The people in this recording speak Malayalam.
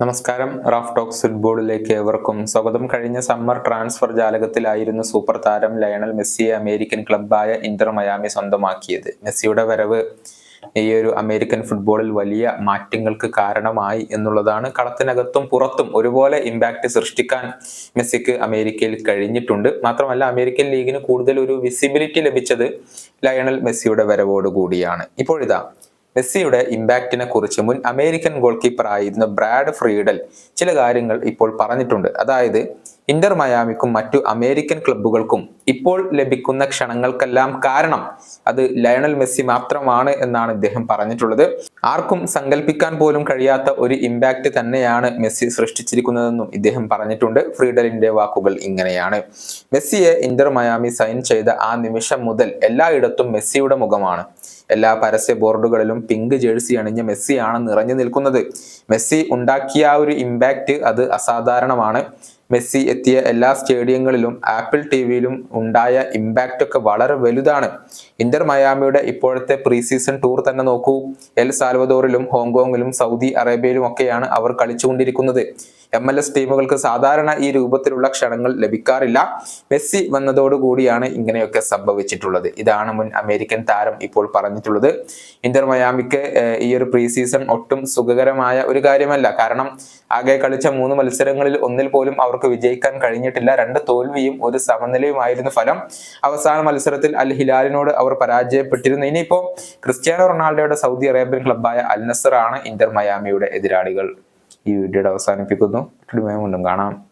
നമസ്കാരം. റാഫ് ടോക്സ് ഫുട്ബോളിലേക്ക് ഏവർക്കും സ്വാഗതം. കഴിഞ്ഞ സമ്മർ ട്രാൻസ്ഫർ ജാലകത്തിലായിരുന്നു സൂപ്പർ താരം ലയണൽ മെസ്സിയെ അമേരിക്കൻ ക്ലബായ ഇന്റർ മയാമി സ്വന്തമാക്കിയത്. മെസ്സിയുടെ വരവ് ഈ ഒരു അമേരിക്കൻ ഫുട്ബോളിൽ വലിയ മാറ്റങ്ങൾക്ക് കാരണമായി എന്നുള്ളതാണ് കളത്തിനകത്തും പുറത്തും ഒരുപോലെ ഇമ്പാക്റ്റ് സൃഷ്ടിക്കാൻ മെസ്സിക്ക് അമേരിക്കയിൽ കഴിഞ്ഞിട്ടുണ്ട്. മാത്രമല്ല അമേരിക്കൻ ലീഗിന് കൂടുതൽ ഒരു വിസിബിലിറ്റി ലഭിച്ചത് ലയണൽ മെസ്സിയുടെ വരവോടുകൂടിയാണ്. ഇപ്പോഴിതാ മെസ്സിയുടെ ഇമ്പാക്റ്റിനെ കുറിച്ച് മുൻ അമേരിക്കൻ ഗോൾ കീപ്പർ ആയിരുന്ന ബ്രാഡ് ഫ്രീഡൽ ചില കാര്യങ്ങൾ ഇപ്പോൾ പറഞ്ഞിട്ടുണ്ട്. അതായത് ഇന്റർ മയാമിക്കും മറ്റു അമേരിക്കൻ ക്ലബ്ബുകൾക്കും ഇപ്പോൾ ലഭിക്കുന്ന ക്ഷണങ്ങൾക്കെല്ലാം കാരണം അത് ലയണൽ മെസ്സി മാത്രമാണ് എന്നാണ് ഇദ്ദേഹം പറഞ്ഞിട്ടുള്ളത്. ആർക്കും സങ്കല്പിക്കാൻ പോലും കഴിയാത്ത ഒരു ഇമ്പാക്റ്റ് തന്നെയാണ് മെസ്സി സൃഷ്ടിച്ചിരിക്കുന്നതെന്നും ഇദ്ദേഹം പറഞ്ഞിട്ടുണ്ട്. ഫ്രീഡലിന്റെ വാക്കുകൾ ഇങ്ങനെയാണ്. മെസ്സിയെ ഇന്റർ മയാമി സൈൻ ചെയ്ത ആ നിമിഷം മുതൽ എല്ലായിടത്തും മെസ്സിയുടെ മുഖമാണ്. എല്ലാ പരസ്യ ബോർഡുകളിലും പിങ്ക് ജേഴ്സി അണിഞ്ഞ മെസ്സിയാണ് നിറഞ്ഞു നിൽക്കുന്നത്. മെസ്സി ഉണ്ടാക്കിയ ആ ഒരു ഇമ്പാക്റ്റ് അത് അസാധാരണമാണ്. മെസ്സി എത്തിയ എല്ലാ സ്റ്റേഡിയങ്ങളിലും ആപ്പിൾ ടി വിയിലും ഉണ്ടായ ഇമ്പാക്റ്റ് ഒക്കെ വളരെ വലുതാണ്. ഇന്റർ മയാമിയുടെ ഇപ്പോഴത്തെ പ്രീ സീസൺ ടൂർ തന്നെ നോക്കൂ. എൽ സാൽവദോറിലും ഹോങ്കോങ്ങിലും സൗദി അറേബ്യയിലും ഒക്കെയാണ് അവർ കളിച്ചുകൊണ്ടിരിക്കുന്നത്. എം എൽ എസ് ടീമുകൾക്ക് സാധാരണ ഈ രൂപത്തിലുള്ള ക്ഷണങ്ങൾ ലഭിക്കാറില്ല. മെസ്സി വന്നതോടുകൂടിയാണ് ഇങ്ങനെയൊക്കെ സംഭവിച്ചിട്ടുള്ളത്. ഇതാണ് മുൻ അമേരിക്കൻ താരം ഇപ്പോൾ പറഞ്ഞിട്ടുള്ളത്. ഇന്റർ മയാമിക്ക് ഈ ഒരു പ്രീ സീസൺ ഒട്ടും സുഖകരമായ ഒരു കാര്യമല്ല. കാരണം ആകെ കളിച്ച മൂന്ന് മത്സരങ്ങളിൽ ഒന്നിൽ പോലും അവർക്ക് വിജയിക്കാൻ കഴിഞ്ഞിട്ടില്ല. രണ്ട് തോൽവിയും ഒരു സമനിലയുമായിരുന്നു ഫലം. അവസാന മത്സരത്തിൽ അൽ ഹിലാലിനോട് അവർ പരാജയപ്പെട്ടിരുന്നു. ഇനിയിപ്പോ ക്രിസ്ത്യാനോ റൊണാൾഡോയുടെ സൗദി അറേബ്യൻ ക്ലബ്ബായ അൽ നസർ ആണ് ഇന്റർ മയാമിയുടെ എതിരാളികൾ. ഈ വീഡിയോയുടെ അവസാനിപ്പിക്കുന്നു. കാണാം.